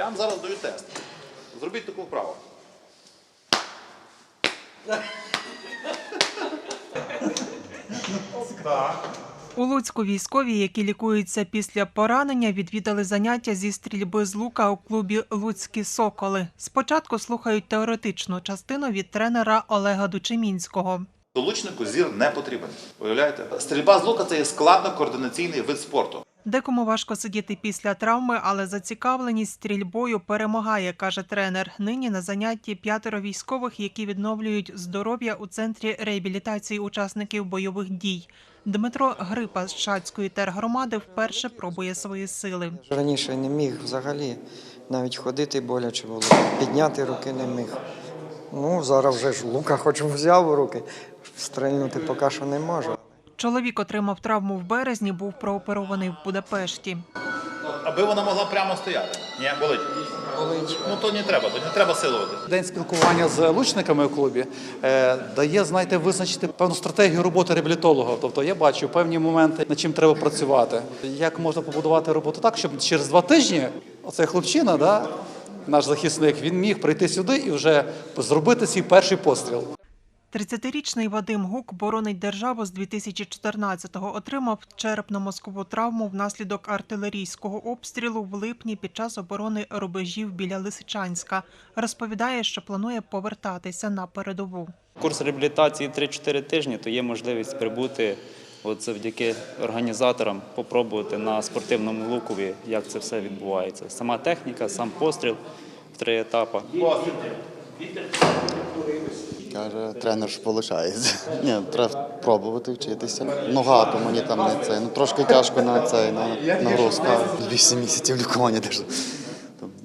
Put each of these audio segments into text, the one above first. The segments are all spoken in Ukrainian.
Я вам зараз даю тест. Зробіть таку вправу. Так. У Луцьку військові, які лікуються після поранення, відвідали заняття зі стрільби з лука у клубі Луцькі Соколи. Спочатку слухають теоретичну частину від тренера Олега Дучемінського. Лучнику зір не потрібен. Уявляєте? Стрільба з лука це є складно-координаційний вид спорту. Декому важко сидіти після травми, але зацікавленість стрільбою перемагає, каже тренер. Нині на занятті п'ятеро військових, які відновлюють здоров'я у центрі реабілітації учасників бойових дій. Дмитро Грипа з Шацької тергромади вперше пробує свої сили. Раніше не міг взагалі навіть ходити боляче було, підняти руки не міг. Ну, зараз вже ж лука хоч взяв у руки, стрельнути поки що не можу. Чоловік отримав травму в березні, був прооперований в Будапешті. Аби вона могла прямо стояти. Ні, болить. Болить. Ну то не треба, то не треба силувати. День спілкування з лучниками у клубі е, дає, знаєте, визначити певну стратегію роботи реабілітолога. Тобто я бачу певні моменти, над чим треба працювати. Як можна побудувати роботу так, щоб через два тижні оцей хлопчина, да, наш захисник, він міг прийти сюди і вже зробити свій перший постріл. 30-річний Вадим Гук боронить державу з 2014-го. Отримав черепно-мозкову травму внаслідок артилерійського обстрілу в липні під час оборони рубежів біля Лисичанська. Розповідає, що планує повертатися на передову. Курс реабілітації 3-4 тижні, то є можливість прибути от завдяки організаторам, попробувати на спортивному лукові, як це все відбувається. Сама техніка, сам постріл в три етапи. Каже, тренер що виходить. Ні, треба пробувати вчитися. Нога, то мені там не це. Ну трошки тяжко на цей на нагрузка. Вісім місяців лікування теж.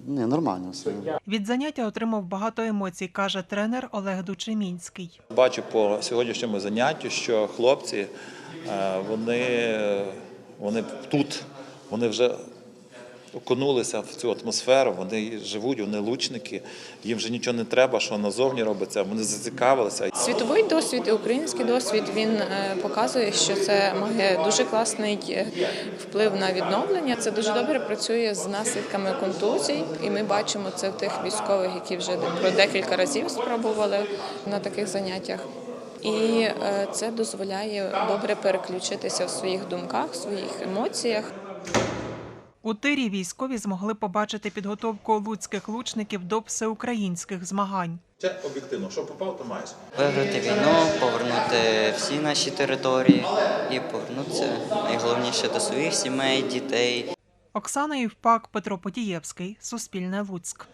Ні, нормально все. Від заняття отримав багато емоцій, каже тренер Олег Дучемінський. Бачу по сьогоднішньому заняттю, що хлопці е, вони, вони тут, вони вже окунулися в цю атмосферу, вони живуть, вони лучники, їм вже нічого не треба, що назовні робиться. Вони зацікавилися. Світовий досвід і український досвід він е, показує, що це має дуже класний е, вплив на відновлення. Це дуже добре працює з наслідками контузій, і ми бачимо це в тих військових, які вже про декілька разів спробували на таких заняттях. І е, це дозволяє добре переключитися в своїх думках, в своїх емоціях. У тирі військові змогли побачити підготовку луцьких лучників до всеукраїнських змагань. Це об'єктивно, що попав, то маєш. Виграти війну, повернути всі наші території і повернутися найголовніше до своїх сімей, дітей. Оксана Євпак, Петро Потієвський, Суспільне Луцьк.